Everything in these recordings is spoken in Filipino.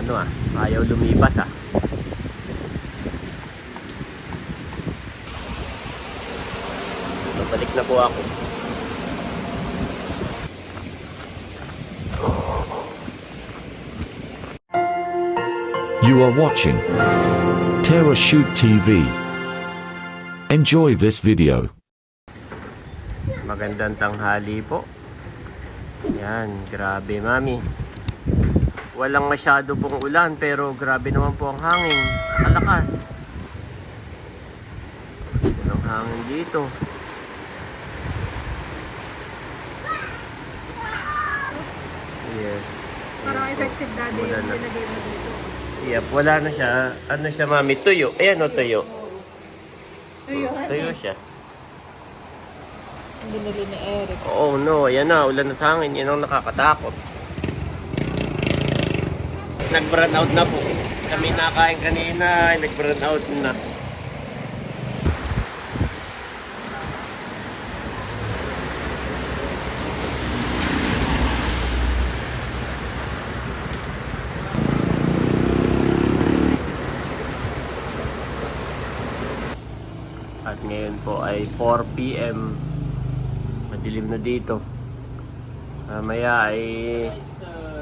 ano ah, ayaw lumipas ah. Babalik na po ako. You are watching Terra Shoot TV. Enjoy this video. Magandang tanghali po. Yan, grabe mami. Walang masyado pong ulan pero grabe naman po ang hangin. Malakas. Walang hangin dito. Yes. Parang effective daddy yung mo dito. Yep, wala na siya. Ano siya mami? Tuyo. Ayan o, tuyo. Tuyo, Tuyo siya. Ang binili ni Eric. Oo, no. Ayan na. Ulan at hangin. Yan ang nakakatakot. Nag-burn out na po. Kami nakain kanina. Nag-burn out na. At ngayon po ay 4 p.m. Madilim na dito. Mamaya ay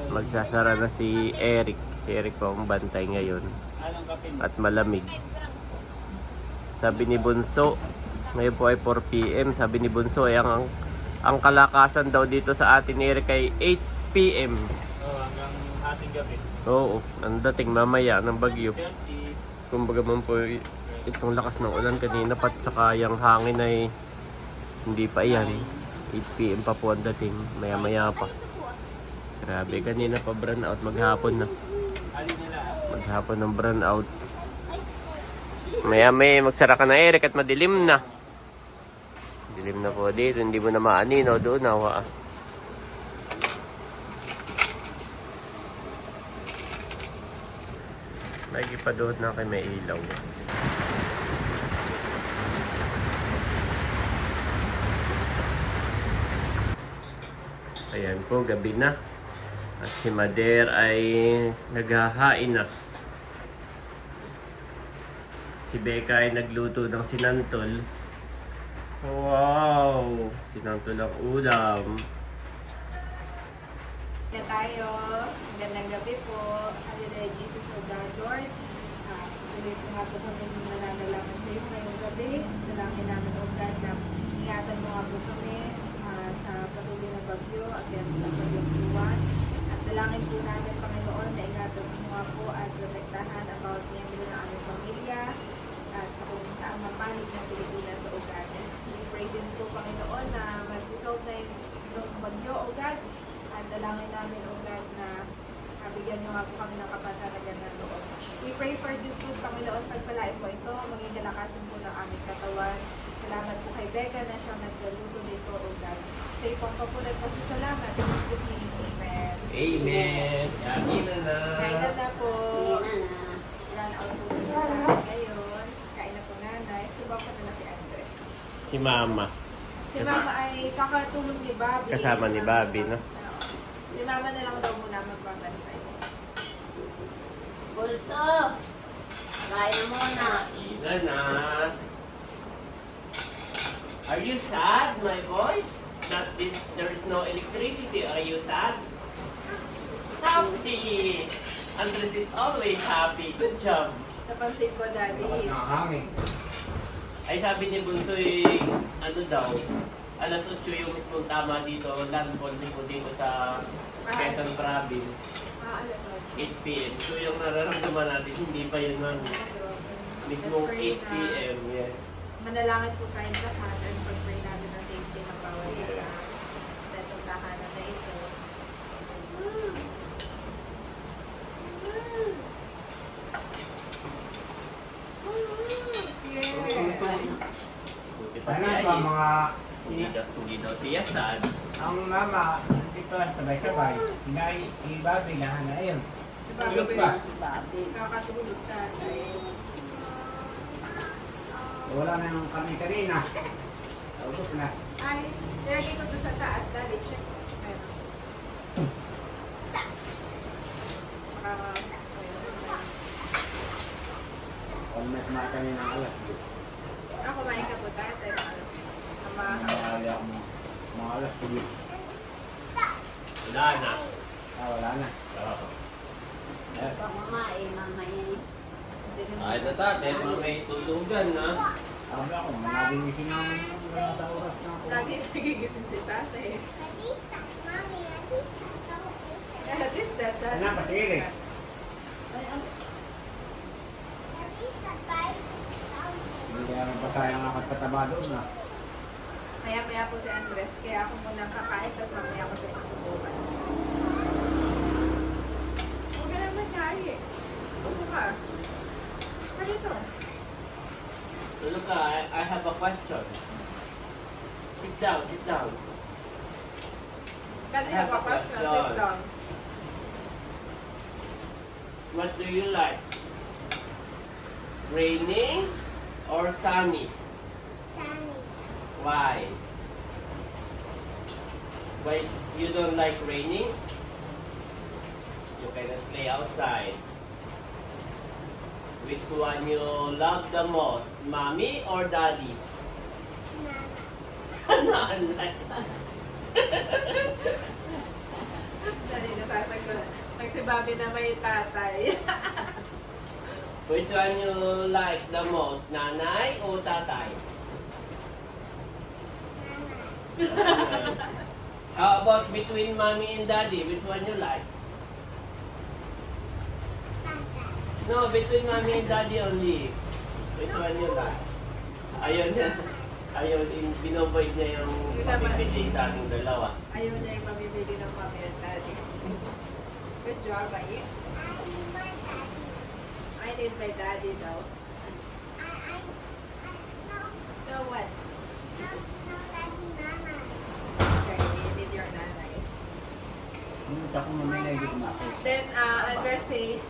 magsasara na si Eric. Si Eric po ang bantay ngayon. At malamig. Sabi ni Bunso, ngayon po ay 4 p.m. Sabi ni Bunso ay ang, ang kalakasan daw dito sa atin ni Eric ay 8 p.m. Oo, ang dating mamaya ng bagyo. Kumbaga man po itong lakas ng ulan kanina pati sa kayang hangin ay hindi pa iyan. 8pm pa po ang dating, maya maya pa. Grabe, kanina pa brown out, maghapon na. Maghapon ng brown out. Maya may magsara ka na Eric at madilim na. Dilim na po dito, hindi mo na maanino doon nawa. Nagipadood na kay may ilaw. Ayan po, gabi na. At si Mader ay naghahain na. Si Becca ay nagluto ng sinantol. Wow! Sinantol ang ulam. Kaya tayo, magandang gabi po. Hallelujah, Jesus of God, Lord. Uh, tuloy po nga po kami nananalaman sa iyo ngayong gabi. Dalangin namin, O God, na ingatan mo nga po kami ah, sa patuloy na bagyo at yan sa. At dalangin po namin, Panginoon, na ingatan mo nga po at protektahan ang bawat miyembro ng aming pamilya at sa kung saan mapanig ng Pilipinas, O God. We pray din po, Panginoon, na mag-resolve na yung bagyo, O God. At dalangin namin, O God, na nabigyan niyo nga po kami ng kapatalagan ng loob. We pray for this food, Panginoon, pagpalain po ito, maging kalakasan po ng aming katawan. Salamat po kay Becca na siya naglaluto nito, O God. Sa ipang papulat po salamat. In Jesus' name, Amen. Amen! Yakin na na! Kain na na po. Run out po na ngayon. Kain na po nanay. Subaw ko na na si Andre. Si Mama. Si Mama ay kakatulong ni Bobby. Kasama ni Bobby, no? Si Mama na lang daw muna magbabantay. Bulso! Kain muna. Isa na. Are you sad, my boy? That is, there is no electricity. Are you sad? Happy! Andres is always happy. Good job. Napansin ko, Daddy. Ay sabi ni Bunsoy, ano daw, alas 8 yung mismong tama dito, landfall mismo dito sa Quezon Province, Ah, alam mo. 8 p.m. So yung nararamdaman natin, hindi pa yun man. Mismong 8 p.m. Yes. Manalangin po kayo lahat and pag-pray natin Sana pa mga... Hindi daw, hindi siya sad. Ang mama, dito sabay-sabay, inay, ibabi na hanayin. Tulog pa. Kakatulog tatay. Wala na yung kami kanina. Tulog na. Ay, lagi ko sa taas, dali siya. Pag may kumakain ng alas dito. Wala na. Ah, wala na. Oo. Eh, Pag mamae, mamaya. Ay, na tate, may tulugan na. Sabi ako, managing gising ang sa oras na ako. Lagi nagigising si tate. At least that, that. Ano, patirik? Hindi kaya magpasaya nga magkataba doon na. Maya-maya po si Andres, kaya ako muna kakain, tapos mamaya ako sa susubukan. Huwag ka lang magkain. Upo ka. Halito. Look, I, I have a question. Sit down, sit down. Kanina pa pa siya, sit down. What do you like? Raining or sunny? Why? Why you don't like raining? You cannot play outside. Which one you love the most? Mommy or daddy? Nanay. Dali, nasasagot. Pag si Bobby na may tatay. Which one you like the most? Nanay o tatay? How about between mommy and daddy? Which one you like? No, between mommy and daddy only. Which one you like? Ayun na. Ayun, in, binovoid niya yung pagpipili sa ating dalawa. Ayaw niya yung pamimili ng mami at daddy. Good job, Ayi. I need my daddy daw. So what? Okay, you need your nanay. Hindi ako mamaya hindi kumakit. Then, uh, Andres say,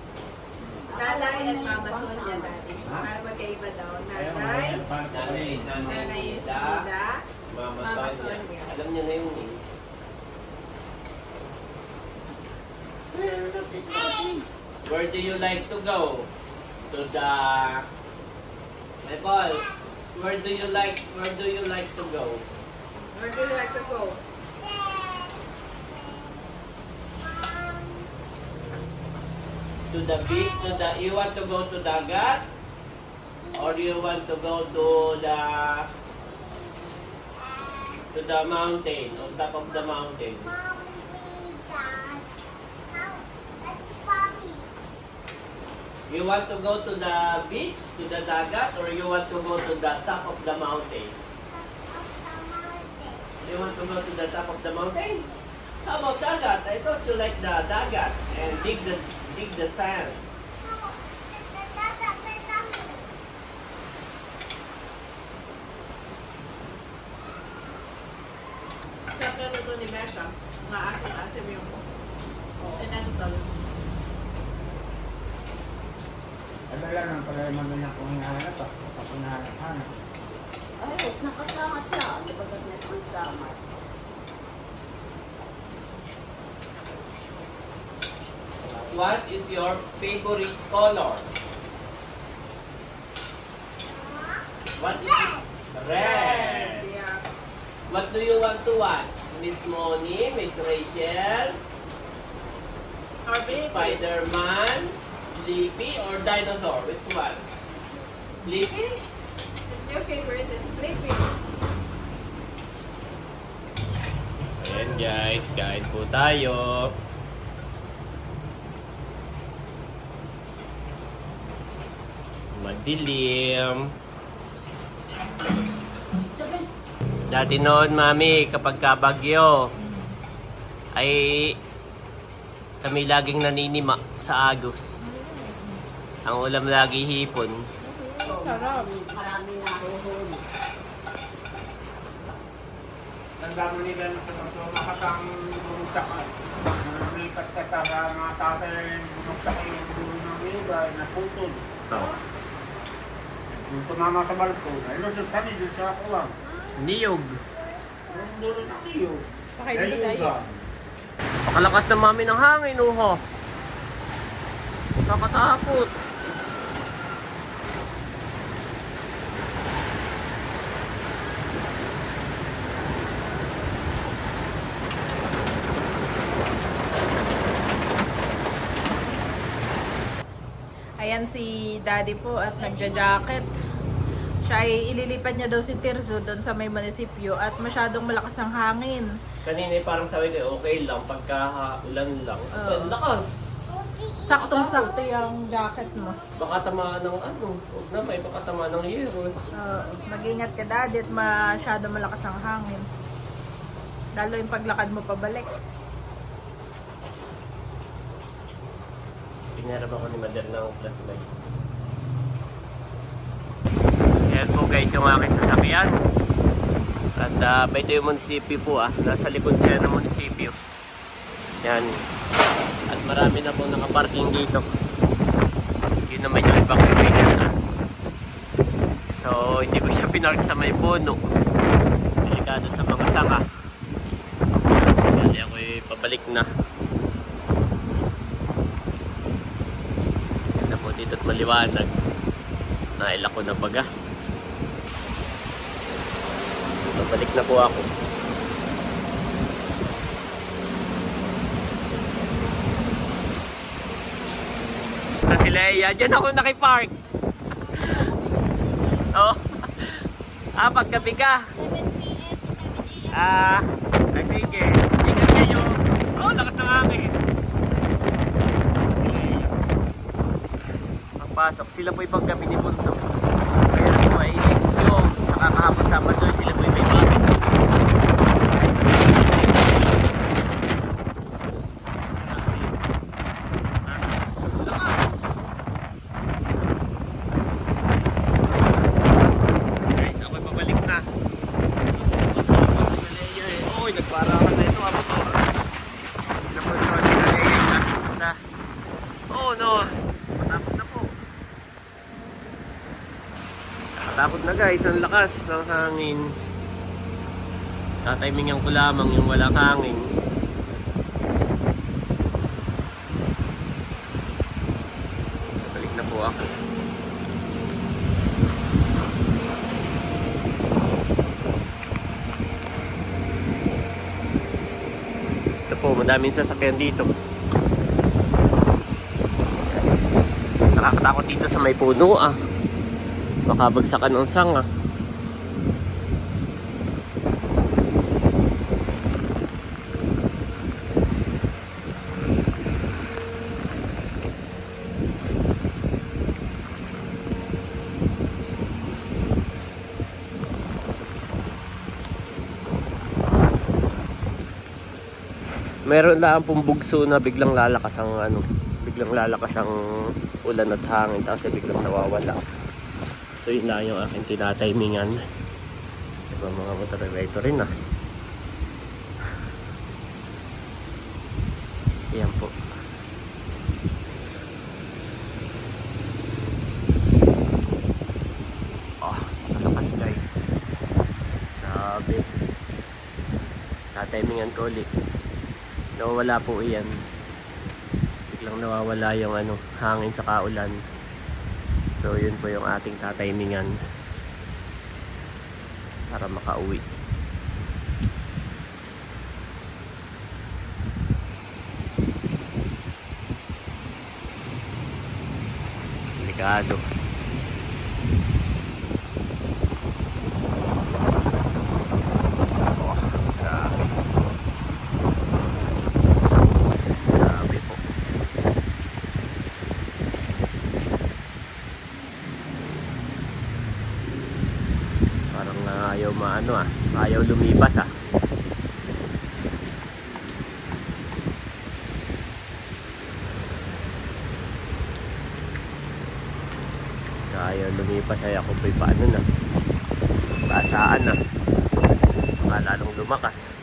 Nanay and Mama Sonia, daddy. Ha? Para magkaiba daw. Nanay, Nanay, nanay, Nida. Mama, Mama Sonia. Alam niya na yung name. Where do you like to go? To the... My Paul, where do you like, where do you like to go? Where do you like to go? To the beach, to the, you want to go to Dagat? Or you want to go to the, to the mountain, on top of the mountain? You want to go to the beach, to the Dagat, or you want to go to the top of the mountain? You want to go to the top of the mountain? How about Dagat? I thought you like the Dagat and dig the dig the sand. Sa luto ni Besha, maasim-asim yung inasal. Ano lang ang pala naman ako hinahanap ah. Ako hinahanap-hanap. Ay, nakasama siya. Di ba ba't may pangsama? What is your favorite color? What is it? Red. Yeah. What do you want to watch? Miss Moni, Miss Rachel. Spider-Man, Sleepy, or Dinosaur? Which one? Sleepy? Your favorite is sleeping. Ayan guys, kain po tayo. Madilim. Dati noon, mami, kapag kabagyo, ay kami laging naninima sa agos. Ang ulam lagi hipon. Sarap. Marami na huhuli. Tanda mo nila na sa mga makatang bumugtak ka. Nalipat ka sa mga tatay bumugtak yung dulo ng iba na putol. Yung tumama sa balko, ay lusot kami doon sa kuwang. Niyog. Yung dulo ng iyo. Okay, dito tayo. Pakalakas na mami ng hangin, uho. Nakatakot. Ayan si daddy po at nagja-jacket. Siya ay ililipat niya daw si Tirso doon sa may munisipyo at masyadong malakas ang hangin. Kanina eh, parang sabi ko, okay lang, pagka ulan lang. Oo. Ang lakas. Saktong-sakto yung jacket mo. Baka tamaan ng ano, huwag na may baka tamaan ng hero. Oo. mag-ingat ka daddy at masyado malakas ang hangin. Lalo yung paglakad mo pabalik. Pinarap ako ni Mother ng flashlight. Yan po guys yung aking sasakyan. At uh, ito yung munisipyo po ah. Nasa likod siya ng munisipyo. Yan. At marami na po nakaparking dito. Yun naman yung evacuation na. So, hindi ko siya pinark sa may puno. Delikado sa mga sanga. Kaya ako'y pabalik na po dito at maliwanag. Nailak ko na baga. Babalik na po ako. Ito si Leia. Diyan ako nakipark. oh. Ah, paggabi ka. 7 p.m. to 7 a.m. Ah, ay sige. Ingat kayo. Oh, lakas ng hangin. Si Leia. Pagpasok, sila po ibang gabi ni Bunso. Kaya lang po ay yung sa kakahapon sa doon sila po may bago. Guys, ako'y pabalik na. Susunod ko po si Leia eh. Uy, nagparakan na ito. Abo to. Napunod ko si Leia na. na. Oh no. Matapot na po. Nakatapot na guys. Ang lakas ng hangin. Tatimingan ko lamang yung walang hangin. Balik na po ako. Ito po, madaming sasakyan dito. Nakakatakot dito sa may puno ah. Makabagsakan ng sanga. Meron lang pong bugso na biglang lalakas ang ano, biglang lalakas ang ulan at hangin tapos biglang nawawala. So yun lang yung aking tinatimingan. Diba mga motor ito rin ah. Yan po. Oh, malakas guys. Grabe. Tatimingan ko ulit nawawala po iyan biglang nawawala yung ano hangin sa kaulan so yun po yung ating tatimingan para makauwi. Delikado. oh, grabe Grabe po. Parang ah, ayaw maano ah. Ayaw lumipas ah. Ayaw lumipas ay ako po'y paano na. Basaan na. Lalong lumakas.